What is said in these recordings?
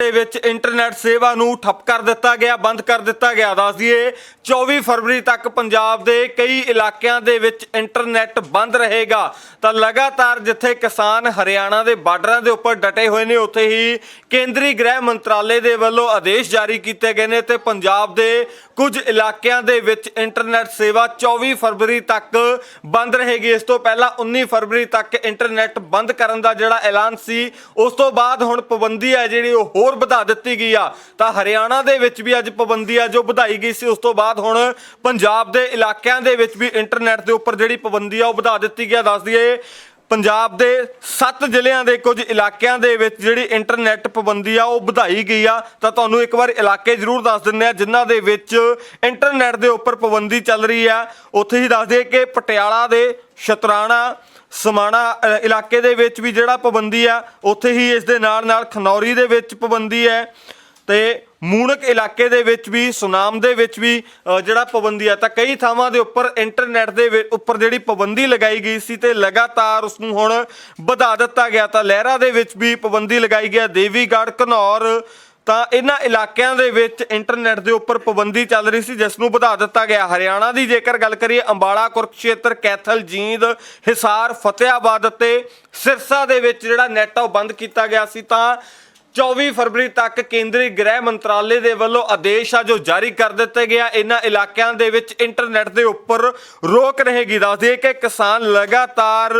ਦੇ ਵਿੱਚ ਇੰਟਰਨੈਟ ਸੇਵਾ ਨੂੰ ਠੱਪ ਕਰ ਦਿੱਤਾ ਗਿਆ, ਬੰਦ ਕਰ ਦਿੱਤਾ ਗਿਆ। ਦੱਸ ਦਈਏ 24 ਫਰਵਰੀ ਤੱਕ ਪੰਜਾਬ ਦੇ ਕਈ ਇਲਾਕਿਆਂ ਦੇ ਵਿੱਚ ਇੰਟਰਨੈਟ ਬੰਦ ਰਹੇਗਾ। ਤਾਂ ਲਗਾਤਾਰ ਜਿੱਥੇ ਕਿਸਾਨ ਹਰਿਆਣਾ ਦੇ ਬਾਰਡਰਾਂ ਦੇ ਉੱਪਰ ਡਟੇ ਹੋਏ ਨੇ, ਉੱਥੇ ਹੀ ਕੇਂਦਰੀ ਗ੍ਰਹਿ ਮੰਤਰਾਲੇ ਦੇ ਵੱਲੋਂ ਆਦੇਸ਼ ਜਾਰੀ ਕੀਤੇ ਗਏ ਨੇ ਤੇ ਪੰਜਾਬ ਦੇ ਕੁਝ ਇਲਾਕਿਆਂ ਦੇ ਵਿੱਚ ਇੰਟਰਨੈਟ ਸੇਵਾ 24 ਫਰਵਰੀ ਤੱਕ ਬੰਦ ਰਹੇਗੀ। ਇਸ ਤੋਂ ਪਹਿਲਾਂ 19 ਫਰਵਰੀ ਤੱਕ ਇੰਟਰਨੈਟ ਬੰਦ ਕਰਨ ਦਾ ਜਿਹੜਾ ਐਲਾਨ ਸੀ, ਉਸ ਤੋਂ ਬਾਅਦ ਹੁਣ ਪਾਬੰਦੀ ਹੈ ਜਿਹੜੀ ਉਹ ਹੋਰ ਵਧਾ ਦਿੱਤੀ ਗਈ ਆ। ਤਾਂ ਹਰਿਆਣਾ ਦੇ ਵਿੱਚ ਵੀ ਅੱਜ ਪਾਬੰਦੀ ਆ ਜੋ ਵਧਾਈ ਗਈ ਸੀ। ਉਸ ਤੋਂ ਬਾਅਦ ਹੁਣ ਪੰਜਾਬ ਦੇ ਇਲਾਕਿਆਂ ਦੇ ਵਿੱਚ ਵੀ ਇੰਟਰਨੈਟ ਦੇ ਉੱਪਰ ਜਿਹੜੀ ਪਾਬੰਦੀ ਆ, ਉਹ ਵਧਾ ਦਿੱਤੀ ਗਿਆ ਦੱਸ ਦਈਏ, ਪੰਜਾਬ ਦੇ 7 ਜ਼ਿਲ੍ਹਿਆਂ ਦੇ ਕੁਝ ਇਲਾਕਿਆਂ ਦੇ ਵਿੱਚ ਜਿਹੜੀ ਇੰਟਰਨੈਟ ਪਾਬੰਦੀ ਆ, ਉਹ ਵਧਾਈ ਗਈ ਆ। ਤਾਂ ਤੁਹਾਨੂੰ ਇੱਕ ਵਾਰ ਇਲਾਕੇ ਜ਼ਰੂਰ ਦੱਸ ਦਿੰਦੇ ਆ, ਜਿਨ੍ਹਾਂ ਦੇ ਵਿੱਚ ਇੰਟਰਨੈਟ ਦੇ ਉੱਪਰ ਪਾਬੰਦੀ ਚੱਲ ਰਹੀ ਆ। ਉੱਥੇ ਹੀ ਦੱਸ ਦਈਏ ਕਿ ਪਟਿਆਲਾ ਦੇ ਸ਼ਤਰਾਣਾ ਸਮਾਣਾ ਇਲਾਕੇ ਦੇ ਵਿੱਚ ਵੀ ਜਿਹੜਾ ਪਾਬੰਦੀ ਆ, ਉੱਥੇ ਹੀ ਇਸ ਦੇ ਨਾਲ ਨਾਲ ਖਨੌਰੀ ਦੇ ਵਿੱਚ ਪਾਬੰਦੀ ਹੈ ਤੇ ਮੂਣਕ ਇਲਾਕੇ ਦੇ ਵਿੱਚ ਵੀ, ਸੁਨਾਮ ਦੇ ਵਿੱਚ ਵੀ ਜਿਹੜਾ ਪਾਬੰਦੀ ਆ, ਤਾਂ ਕਈ ਥਾਵਾਂ ਦੇ ਉੱਪਰ ਇੰਟਰਨੈਟ ਦੇ ਉੱਪਰ ਜਿਹੜੀ ਪਾਬੰਦੀ ਲਗਾਈ ਗਈ ਸੀ ਤੇ ਲਗਾਤਾਰ ਉਸ ਨੂੰ ਹੁਣ ਵਧਾ ਦਿੱਤਾ ਗਿਆ, ਤਾਂ ਲਹਿਰਾ ਦੇ ਵਿੱਚ ਵੀ ਪਾਬੰਦੀ ਲਗਾਈ ਗਿਆ। ਦੇਵੀਗੜ੍ਹ, ਘਨੌਰ ਤਾਂ ਇਹਨਾਂ ਇਲਾਕਿਆਂ ਦੇ ਵਿੱਚ ਇੰਟਰਨੈਟ ਦੇ ਉੱਪਰ ਪਾਬੰਦੀ ਚੱਲ ਰਹੀ ਸੀ, ਜਿਸ ਨੂੰ ਵਧਾ ਦਿੱਤਾ ਗਿਆ। ਹਰਿਆਣਾ ਦੀ ਜੇਕਰ ਗੱਲ ਕਰੀਏ, ਅੰਬਾਲਾ ਕੁਰਕਸ਼ੇਤਰ, ਕੈਥਲ, ਜੀਂਦ, ਹਿਸਾਰ ਫਤਿਆਬਾਦ ਅਤੇ ਸਿਰਸਾ ਦੇ ਵਿੱਚ ਜਿਹੜਾ ਨੈਟ ਆ ਉਹ ਬੰਦ ਕੀਤਾ ਗਿਆ ਸੀ। ਤਾਂ 24 ਫਰਵਰੀ ਤੱਕ ਕੇਂਦਰੀ ਗ੍ਰਹਿ ਮੰਤਰਾਲੇ ਦੇ ਵੱਲੋਂ ਆਦੇਸ਼ ਆ ਜੋ ਜਾਰੀ ਕਰ ਦਿੱਤੇ ਗਿਆ ਇਹਨਾਂ ਇਲਾਕਿਆਂ ਦੇ ਵਿੱਚ ਇੰਟਰਨੈਟ ਦੇ ਉੱਪਰ ਰੋਕ ਰਹੇਗੀ। ਦੱਸਦੇ ਕਿ ਕਿਸਾਨ ਲਗਾਤਾਰ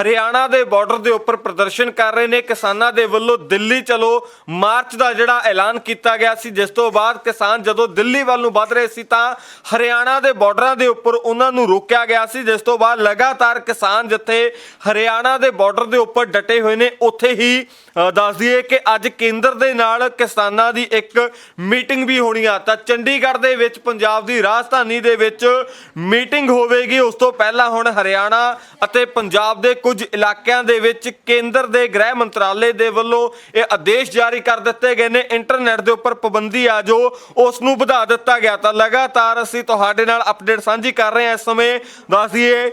ਹਰਿਆਣਾ ਦੇ ਬਾਰਡਰ ਦੇ ਉੱਪਰ ਪ੍ਰਦਰਸ਼ਨ ਕਰ ਰਹੇ ਨੇ। ਕਿਸਾਨਾਂ ਦੇ ਵੱਲੋਂ ਦਿੱਲੀ ਚਲੋ ਮਾਰਚ ਦਾ ਜਿਹੜਾ ਐਲਾਨ ਕੀਤਾ ਗਿਆ ਸੀ ਜਿਸ ਤੋਂ ਬਾਅਦ ਕਿਸਾਨ ਜਦੋਂ ਦਿੱਲੀ ਵੱਲ ਨੂੰ ਵੱਧ ਰਹੇ ਸੀ ਤਾਂ ਹਰਿਆਣਾ ਦੇ ਬਾਰਡਰਾਂ ਦੇ ਉੱਪਰ ਉਹਨਾਂ ਨੂੰ ਰੋਕਿਆ ਗਿਆ ਸੀ ਜਿਸ ਤੋਂ ਬਾਅਦ ਲਗਾਤਾਰ ਕਿਸਾਨ ਜਿੱਥੇ ਹਰਿਆਣਾ ਦੇ ਬਾਰਡਰ ਦੇ ਉੱਪਰ ਡਟੇ ਹੋਏ ਨੇ ਉੱਥੇ ਹੀ ਅ, ਦੱਸ ਦਈਏ ਕਿ ਅੱਜ ਕੇਂਦਰ ਦੇ ਨਾਲ ਕਿਸਾਨਾਂ ਦੀ ਇੱਕ ਮੀਟਿੰਗ ਵੀ ਹੋਣੀ ਆ। ਤਾਂ ਚੰਡੀਗੜ੍ਹ ਦੇ ਵਿੱਚ, ਪੰਜਾਬ ਦੀ ਰਾਜਧਾਨੀ ਦੇ ਵਿੱਚ ਮੀਟਿੰਗ ਹੋਵੇਗੀ। ਉਸ ਤੋਂ ਪਹਿਲਾਂ ਹੁਣ ਹਰਿਆਣਾ ਅਤੇ ਪੰਜਾਬ ਦੇ ਕੁਝ ਇਲਾਕਿਆਂ ਦੇ ਵਿੱਚ ਕੇਂਦਰ ਦੇ ਗ੍ਰਹਿ ਮੰਤਰਾਲੇ ਦੇ ਵੱਲੋਂ ਇਹ ਆਦੇਸ਼ ਜਾਰੀ ਕਰ ਦਿੱਤੇ ਗਏ ਨੇ। ਇੰਟਰਨੈਟ ਦੇ ਉੱਪਰ ਪਾਬੰਦੀ ਆ ਜੋ ਉਸ ਨੂੰ ਵਧਾ ਦਿੱਤਾ ਗਿਆ। ਤਾਂ ਲਗਾਤਾਰ ਅਸੀਂ ਤੁਹਾਡੇ ਨਾਲ ਅਪਡੇਟ ਸਾਂਝੀ ਕਰ ਰਹੇ ਹਾਂ। ਇਸ ਸਮੇਂ ਦੱਸ ਦਈਏ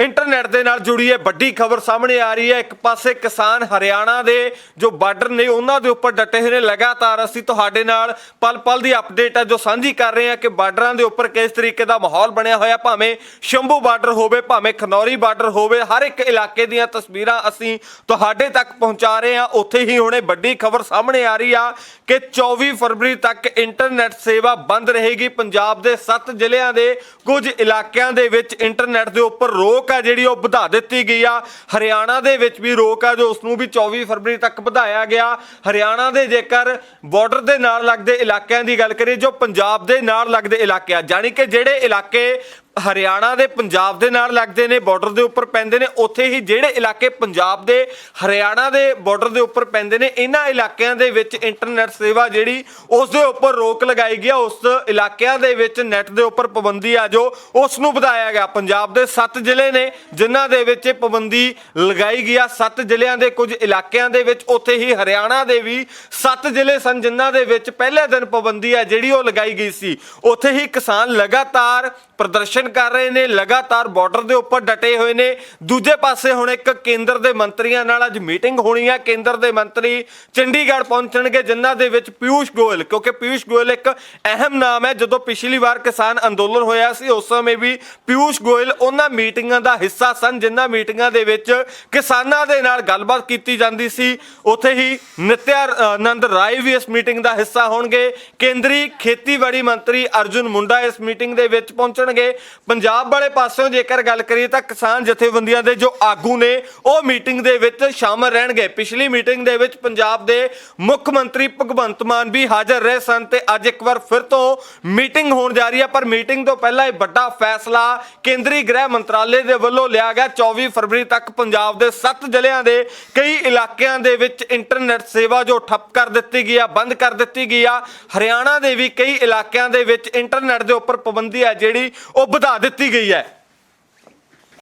ਇੰਟਰਨੈਟ ਦੇ ਨਾਲ ਜੁੜੀ ਹੈ ਵੱਡੀ ਖਬਰ ਸਾਹਮਣੇ ਆ ਰਹੀ ਹੈ। ਇੱਕ ਪਾਸੇ ਕਿਸਾਨ ਹਰਿਆਣਾ ਦੇ ਜੋ ਬਾਰਡਰ ਨੇ, ਉਹਨਾਂ ਦੇ ਉੱਪਰ ਡਟੇ ਹੋਏ ਨੇ। ਲਗਾਤਾਰ ਅਸੀਂ ਤੁਹਾਡੇ ਨਾਲ ਪਲ ਪਲ ਦੀ ਅਪਡੇਟ ਹੈ ਜੋ ਸਾਂਝੀ ਕਰ ਰਹੇ ਹਾਂ ਕਿ ਬਾਰਡਰਾਂ ਦੇ ਉੱਪਰ ਕਿਸ ਤਰੀਕੇ ਦਾ ਮਾਹੌਲ ਬਣਿਆ ਹੋਇਆ। ਭਾਵੇਂ ਸ਼ੰਭੂ ਬਾਰਡਰ ਹੋਵੇ, ਭਾਵੇਂ ਖਨੌਰੀ ਬਾਰਡਰ ਹੋਵੇ, ਹਰ ਇੱਕ ਇਲਾਕੇ ਦੀਆਂ ਤਸਵੀਰਾਂ ਅਸੀਂ ਤੁਹਾਡੇ ਤੱਕ ਪਹੁੰਚਾ ਰਹੇ ਹਾਂ। ਉੱਥੇ ਹੀ ਹੁਣੇ ਵੱਡੀ ਖਬਰ ਸਾਹਮਣੇ ਆ ਰਹੀ ਆ ਕਿ 24 ਫਰਵਰੀ ਤੱਕ ਇੰਟਰਨੈਟ ਸੇਵਾ ਬੰਦ ਰਹੇਗੀ। ਪੰਜਾਬ ਦੇ 7 ਜ਼ਿਲ੍ਹਿਆਂ ਦੇ ਕੁਝ ਇਲਾਕਿਆਂ ਦੇ ਵਿੱਚ ਇੰਟਰਨੈਟ ਦੇ ਉੱਪਰ ਰੋਕ ਆ ਜਿਹੜੀ ਉਹ ਵਧਾ ਦਿੱਤੀ ਗਈ ਆ। ਹਰਿਆਣਾ ਦੇ ਵਿੱਚ ਵੀ ਰੋਕ ਆ ਜੋ ਉਸ ਨੂੰ ਵੀ 24 ਫਰਵਰੀ ਤੱਕ ਵਧਾਇਆ ਗਿਆ। ਹਰਿਆਣਾ ਦੇ ਜੇਕਰ ਬਾਰਡਰ ਦੇ ਨਾਲ ਲੱਗਦੇ ਇਲਾਕਿਆਂ ਦੀ ਗੱਲ ਕਰੀਏ, ਜੋ ਪੰਜਾਬ ਦੇ ਨਾਲ ਲੱਗਦੇ ਇਲਾਕੇ ਆ, ਜਾਣੀ ਕਿ ਜਿਹੜੇ ਇਲਾਕੇ ਹਰਿਆਣਾ ਦੇ ਪੰਜਾਬ ਦੇ ਨਾਲ ਲੱਗਦੇ ਨੇ ਬਾਰਡਰ ਦੇ ਉੱਪਰ ਪੈਂਦੇ ਨੇ। ਉੱਥੇ ਹੀ ਜਿਹੜੇ ਇਲਾਕੇ ਪੰਜਾਬ ਦੇ, ਹਰਿਆਣਾ ਦੇ ਬਾਰਡਰ ਦੇ ਉੱਪਰ ਪੈਂਦੇ ਨੇ, ਇਹਨਾਂ ਇਲਾਕਿਆਂ ਦੇ ਵਿੱਚ ਇੰਟਰਨੈਟ ਸੇਵਾ ਜਿਹੜੀ, ਉਸ ਦੇ ਉੱਪਰ ਰੋਕ ਲਗਾਈ ਗਿਆ ਉਸ ਇਲਾਕਿਆਂ ਦੇ ਵਿੱਚ ਨੈਟ ਦੇ ਉੱਪਰ ਪਾਬੰਦੀ ਆ ਜੋ, ਉਸ ਨੂੰ ਵਧਾਇਆ ਗਿਆ। ਪੰਜਾਬ ਦੇ 7 ਜ਼ਿਲ੍ਹੇ ਨੇ, ਜਿਨ੍ਹਾਂ ਦੇ ਵਿੱਚ ਇਹ ਪਾਬੰਦੀ ਲਗਾਈ ਗਈ ਆ। 7 ਜ਼ਿਲ੍ਹਿਆਂ ਦੇ ਕੁਝ ਇਲਾਕਿਆਂ ਦੇ ਵਿੱਚ, ਉੱਥੇ ਹੀ ਹਰਿਆਣਾ ਦੇ ਵੀ 7 ਜ਼ਿਲ੍ਹੇ ਸਨ, ਜਿਨ੍ਹਾਂ ਦੇ ਵਿੱਚ ਪਹਿਲੇ ਦਿਨ ਪਾਬੰਦੀ ਆ ਜਿਹੜੀ ਉਹ ਲਗਾਈ ਗਈ ਸੀ। ਉੱਥੇ ਹੀ ਕਿਸਾਨ ਲਗਾਤਾਰ ਪ੍ਰਦਰਸ਼ਨ ਕਰ ਰਹੇ ਨੇ, ਲਗਾਤਾਰ ਬਾਰਡਰ ਦੇ ਉੱਪਰ ਡਟੇ ਹੋਏ ਨੇ। ਦੂਜੇ ਪਾਸੇ ਹੁਣ ਇੱਕ ਕੇਂਦਰ ਦੇ ਮੰਤਰੀਆਂ ਨਾਲ ਅੱਜ ਮੀਟਿੰਗ ਹੋਣੀ ਹੈ ਕੇਂਦਰ ਦੇ ਮੰਤਰੀ ਚੰਡੀਗੜ੍ਹ ਪਹੁੰਚਣਗੇ, ਜਿਨ੍ਹਾਂ ਦੇ ਵਿੱਚ ਪਿਊਸ਼ ਗੋਇਲ, ਕਿਉਂਕਿ ਪਿਊਸ਼ ਗੋਇਲ ਇੱਕ ਅਹਿਮ ਨਾਮ ਹੈ। ਜਦੋਂ ਪਿਛਲੀ ਵਾਰ ਕਿਸਾਨ ਅੰਦੋਲਨ ਹੋਇਆ ਸੀ, ਉਸ ਸਮੇਂ ਵੀ ਪਿਊਸ਼ ਗੋਇਲ ਉਹਨਾਂ ਮੀਟਿੰਗਾਂ ਦਾ ਹਿੱਸਾ ਸਨ, ਜਿਨ੍ਹਾਂ ਮੀਟਿੰਗਾਂ ਦੇ ਵਿੱਚ ਕਿਸਾਨਾਂ ਦੇ ਨਾਲ ਗੱਲਬਾਤ ਕੀਤੀ ਜਾਂਦੀ ਸੀ। ਉੱਥੇ ਹੀ ਨਿਤਿਆ ਆਨੰਦ ਰਾਏ ਵੀ ਇਸ ਮੀਟਿੰਗ ਦਾ ਹਿੱਸਾ ਹੋਣਗੇ। ਕੇਂਦਰੀ ਖੇਤੀਬਾੜੀ ਮੰਤਰੀ ਅਰਜੁਨ ਮੁੰਡਾ ਇਸ ਮੀਟਿੰਗ ਦੇ ਵਿੱਚ ਪਹੁੰਚਣ ਪਹੁੰਚਣਗੇ ਪੰਜਾਬ ਵਾਲੇ ਪਾਸਿਓਂ ਜੇਕਰ ਗੱਲ ਕਰੀਏ ਤਾਂ ਕਿਸਾਨ ਜਥੇਬੰਦੀਆਂ ਦੇ ਜੋ ਆਗੂ ਨੇ, ਉਹ ਮੀਟਿੰਗ ਦੇ ਵਿੱਚ ਸ਼ਾਮਲ ਰਹਿਣਗੇ। ਪਿਛਲੀ ਮੀਟਿੰਗ ਦੇ ਵਿੱਚ ਪੰਜਾਬ ਦੇ ਮੁੱਖ ਮੰਤਰੀ ਭਗਵੰਤ ਮਾਨ ਵੀ ਹਾਜ਼ਰ ਰਹੇ ਸਨ ਤੇ ਅੱਜ ਇੱਕ ਵਾਰ ਫਿਰ ਤੋਂ ਮੀਟਿੰਗ ਹੋਣ ਜਾ ਰਹੀ ਹੈ। ਪਰ ਮੀਟਿੰਗ ਤੋਂ ਪਹਿਲਾਂ ਇਹ ਵੱਡਾ ਫੈਸਲਾ ਕੇਂਦਰੀ ਗ੍ਰਹਿ ਮੰਤਰਾਲੇ ਦੇ ਵੱਲੋਂ ਲਿਆ ਗਿਆ। 24 ਫਰਵਰੀ ਤੱਕ ਪੰਜਾਬ ਦੇ 7 ਜ਼ਿਲ੍ਹਿਆਂ ਦੇ ਕਈ ਇਲਾਕਿਆਂ ਦੇ ਵਿੱਚ ਇੰਟਰਨੈਟ ਸੇਵਾ ਜੋ ਠੱਪ ਕਰ ਦਿੱਤੀ ਗਈ ਆ, ਬੰਦ ਕਰ ਦਿੱਤੀ ਗਈ ਆ। ਹਰਿਆਣਾ ਦੇ ਵੀ ਕਈ ਇਲਾਕਿਆਂ ਦੇ ਵਿੱਚ ਇੰਟਰਨੈਟ ਦੇ ਉੱਪਰ ਪਾਬੰਦੀ ਹੈ ਜਿਹੜੀ ਉਹ ਵਧਾ ਦਿੱਤੀ ਗਈ ਹੈ।